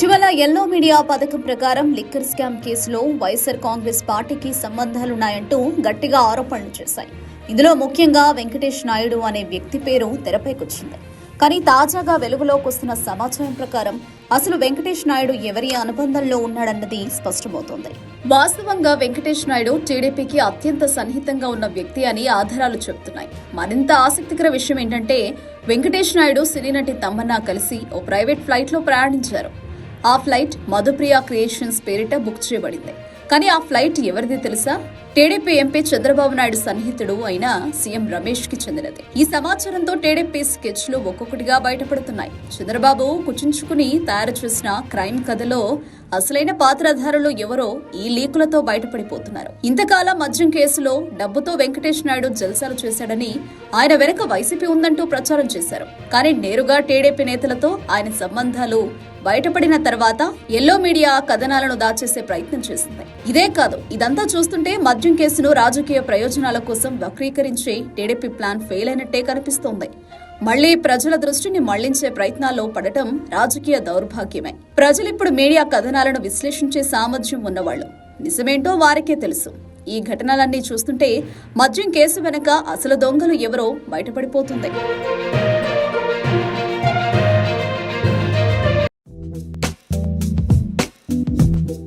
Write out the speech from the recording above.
ఇటీవల yellow media పథకం ప్రకారం లిక్కర్ స్కామ్ కేసులో వైఎస్ఆర్ కాంగ్రెస్ పార్టీకి సంబంధాలున్నాయంటూ గట్టిగా ఆరోపణలు చేశాయి. ఇందులో ముఖ్యంగా వెంకటేష్ నాయుడు అనే వ్యక్తి పేరు తెరపైకొచ్చింది. కానీ తాజాగా వెలుగులోకి వస్తున్న సమాచారం ప్రకారం అసలు వెంకటేష్ నాయుడు ఎవరి అనుబంధంలో ఉన్నాడన్నది స్పష్టమవుతోంది. వాస్తవంగా వెంకటేష్ నాయుడు టీడీపీకి అత్యంత సన్నిహితంగా ఉన్న వ్యక్తి అని ఆధారాలు చెబుతున్నాయి. మరింత ఆసక్తికర విషయం ఏంటంటే వెంకటేష్ నాయుడు సినీ నటి తమ్మన్నా కలిసి ఓ ప్రైవేట్ ఫ్లైట్లో ప్రయాణించారు. ఆ ఫ్లైట్ మధుప్రియ క్రియేషన్స్ పేరిట బుక్ చేయబడింది. కానీ ఆ ఫ్లైట్ ఎవరిది తెలుసా? టీడీపీ ఎంపీ చంద్రబాబు నాయుడు సన్నిహితుడు అయిన సీఎం రమేష్కి చెందినది. ఈ సమాచారంతో టీడీపీ స్కెచ్లు ఒక్కొక్కటిగా బయటపడుతున్నాయి. చంద్రబాబు కుచించుకుని తయారు చేసిన క్రైమ్ కథలో అసలైన పాత్రధారులు ఎవరో ఈ లీకులతో బయటపడిపోతున్నారు. ఇంతకాలం మద్యం కేసులో డబ్బుతో వెంకటేష్ నాయుడు జల్సాలు చేశాడని ఆయన వెనక వైసీపీ ఉందంటూ ప్రచారం చేశారు. కానీ నేరుగా టీడీపీ నేతలతో ఆయన సంబంధాలు బయటపడిన తర్వాత ఎల్లో మీడియా కథనాలను దాచేసే ప్రయత్నం చేసింది. ఇదే కాదు ఇదంతా చూస్తుంటే మద్యం కేసును రాజకీయ ప్రయోజనాల కోసం వక్రీకరించే టీడీపీ ప్లాన్ ఫెయిల్ అయినట్టే కనిపిస్తోంది. మళ్ళీ ప్రజల దృష్టిని మళ్ళించే ప్రయత్నాల్లో పడటం రాజకీయ దౌర్భాగ్యమే. ప్రజలిప్పుడు మీడియా కథనాలను విశ్లేషించే సామర్థ్యం ఉన్నవాళ్ళు నిజమేంటో వారికే తెలుసు. ఈ ఘటనలన్నీ చూస్తుంటే మద్యం కేసు వెనక అసలు దొంగలు ఎవరో బయటపడిపోతుంది